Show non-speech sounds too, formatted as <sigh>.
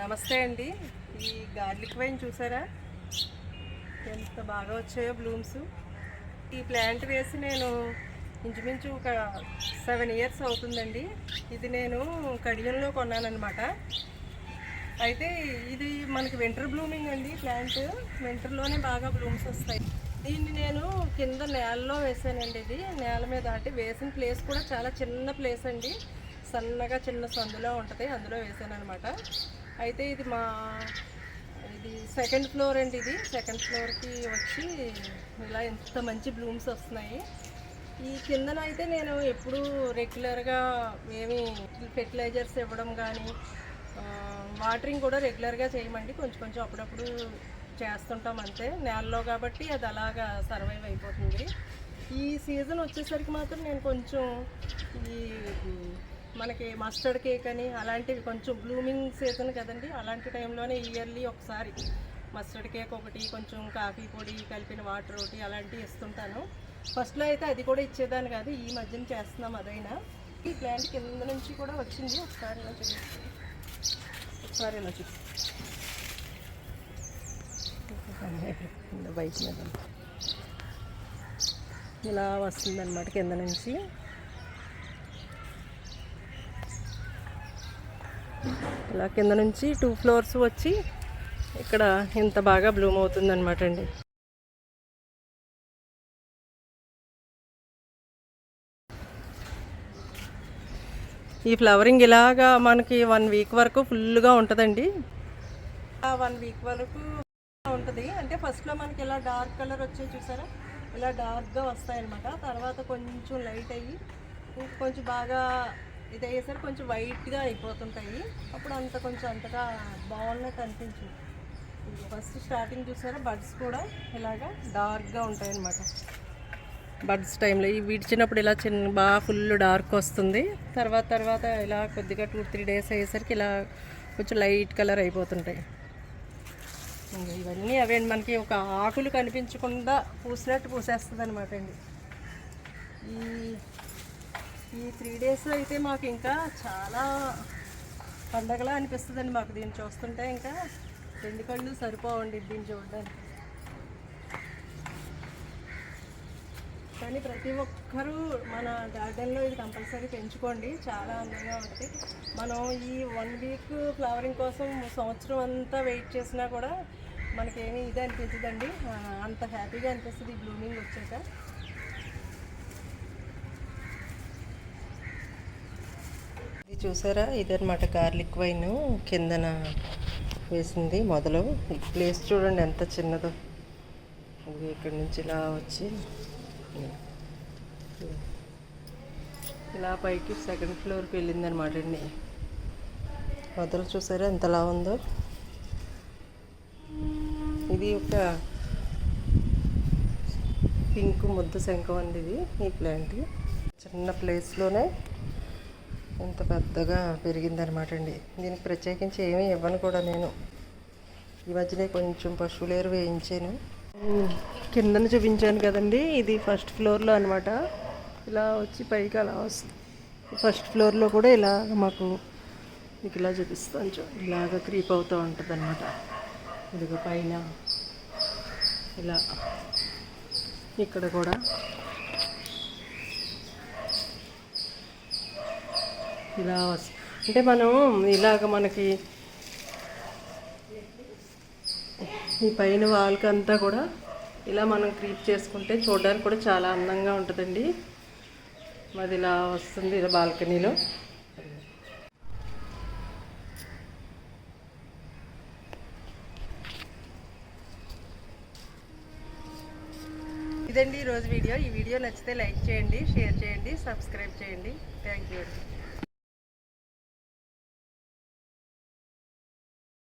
నమస్తే అండి. ఈ గార్లిక్ వైన్ చూసారా? ఎంత బాగా వచ్చాయో బ్లూమ్స్. ఈ ప్లాంట్ వేసి నేను ఇంచుమించు ఒక సెవెన్ ఇయర్స్ అవుతుందండి. ఇది నేను కడియంలో కొన్నానమాట అయితే ఇది మనకి వింటర్ బ్లూమింగ్ అండి ప్లాంట్. వింటర్లోనే బాగా బ్లూమ్స్ వస్తాయి. దీన్ని నేను కింద నేలలో వేసానండి ఇది. నేల మీద అంటే వేసిన ప్లేస్ కూడా చాలా చిన్న ప్లేస్ అండి. సన్నగా చిన్న సందులో ఉంటుంది. అందులో వేసాను అనమాట అయితే ఇది మా ఇది సెకండ్ ఫ్లోర్ అండి ఇది. సెకండ్ ఫ్లోర్కి వచ్చి ఇలా ఎంత మంచి బ్లూమ్స్ వస్తున్నాయి. ఈ కిందన అయితే నేను ఎప్పుడు రెగ్యులర్గా ఏమి ఫెర్టిలైజర్స్ ఇవ్వడం కానీ వాటరింగ్ కూడా రెగ్యులర్గా చేయమండి. కొంచెం కొంచెం అప్పుడప్పుడు చేస్తుంటాం అంతే. నేలలో కాబట్టి అది అలాగా సర్వైవ్ అయిపోతుంది. ఈ సీజన్ వచ్చేసరికి మాత్రం నేను కొంచెం ఈ మనకి మస్టర్డ్ కేక్ అని అలాంటివి కొంచెం బ్లూమింగ్ సీజన్ కదండి. అలాంటి టైంలోనే ఇయర్లీ ఒకసారి మస్టర్డ్ కేక్ ఒకటి కొంచెం కాఫీ పొడి కలిపిన వాటర్ ఒకటి అలాంటివి ఇస్తుంటాను. ఫస్ట్లో అయితే అది కూడా ఇచ్చేదాన్ని కాదు ఈ మధ్యన చేస్తున్నాం అదైనా. ఈ ప్లాంట్ కింద నుంచి కూడా వచ్చింది. ఒకసారి ఇలా చూపిస్తాను ఒకసారి ఇలా చూపిస్తాను <laughs> బయట మీద. ఇలా వస్తుందన్నమాట కింద నుంచి. ఇలా కింద నుంచి టూ ఫ్లోర్స్ వచ్చి ఇక్కడ ఇంత బాగా బ్లూమ్ అవుతుందన్నమాట అండి. ఈ ఫ్లవరింగ్ ఇలాగా మనకి వన్ వీక్ వరకు ఫుల్గా ఉంటుందండి. ఆ వన్ వీక్ వరకు ఉంటుంది. అంటే ఫస్ట్లో మనకి ఇలా డార్క్ కలర్ వచ్చాయి చూసారా? ఇలా డార్క్గా వస్తాయన్నమాట. తర్వాత కొంచెం లైట్ అయ్యి కొంచెం బాగా ఇది అయ్యేసరికి కొంచెం వైట్గా అయిపోతుంటాయి. అప్పుడు అంత కొంచెం అంతగా బాగున్నట్టు అనిపించింది. ఫస్ట్ స్టార్టింగ్ చూసారా బడ్స్ కూడా ఇలాగా డార్క్గా ఉంటాయి అన్నమాట బడ్స్ టైంలో ఈ విడిచినప్పుడు ఇలా చిన్న బాగా ఫుల్ డార్క్ వస్తుంది. తర్వాత తర్వాత ఇలా కొద్దిగా టూ త్రీ డేస్ అయ్యేసరికి ఇలా కొంచెం లైట్ కలర్ అయిపోతుంటాయి. ఇవన్నీ అవే మనకి ఒక ఆకులు కనిపించకుండా పూసినట్టు పూసేస్తుంది అనమాట అండి. ఈ ఈ త్రీ డేస్లో అయితే మాకు ఇంకా చాలా పండగలా అనిపిస్తుందండి మాకు దీన్ని చూస్తుంటే ఇంకా. రెండు కళ్ళు సరిపోవండి దీన్ని చూడడానికి. కానీ ప్రతి ఒక్కరూ మన గార్డెన్లో ఇది కంపల్సరీ పెంచుకోండి. చాలా అందంగా ఉంటుంది. మనం ఈ వన్ వీక్ ఫ్లవరింగ్ కోసం సంవత్సరం అంతా వెయిట్ చేసినా కూడా మనకేమీ ఇది అనిపించదండి. అంత హ్యాపీగా అనిపిస్తుంది ఈ బ్లూమింగ్ వచ్చాక. చూసారా? ఇదనమాట గార్లిక్ వైన్ కిందన వేసింది మొదలు. ఈ ప్లేస్ చూడండి ఎంత చిన్నదో. ఇక్కడ నుంచి ఇలా వచ్చి ఇలా పైకి సెకండ్ ఫ్లోర్కి వెళ్ళింది అనమాట అండి. మొదలు చూసారా ఎంతలా ఉందో? ఇది ఒక పింక్ ముద్ద శంఖం అండి ఇది ఈ ప్లాంట్ చిన్న ప్లేస్లోనే ఎంత పెద్దగా పెరిగిందనమాట అండి. దీనికి ప్రత్యేకించి ఏమీ ఇవ్వను కూడా నేను. ఈ మధ్యనే కొంచెం పశువులేరు వేయించాను. కిందన చూపించాను కదండి. ఇది ఫస్ట్ ఫ్లోర్లో అనమాట ఇలా వచ్చి పైకి అలా వస్తుంది ఫస్ట్ ఫ్లోర్లో కూడా ఇలా మాకు మీకు ఇలా చూపిస్తాను చూడండి ఇలాగ క్రీప్ అవుతూ ఉంటుంది అనమాట ఇదిగో పైన ఇలా. ఇక్కడ కూడా ఇలా వస్తుంది అంటే మనం ఇలాగ మనకి ఈ పైన వాల్కి అంతా కూడా ఇలా మనం క్రీప్ చేసుకుంటే చూడడానికి కూడా చాలా అందంగా ఉంటుందండి. మాది ఇలా వస్తుంది ఇలా బాల్కనీలో. ఇదండి ఈరోజు వీడియో. ఈ వీడియో నచ్చితే లైక్ చేయండి షేర్ చేయండి సబ్స్క్రైబ్ చేయండి. Thank you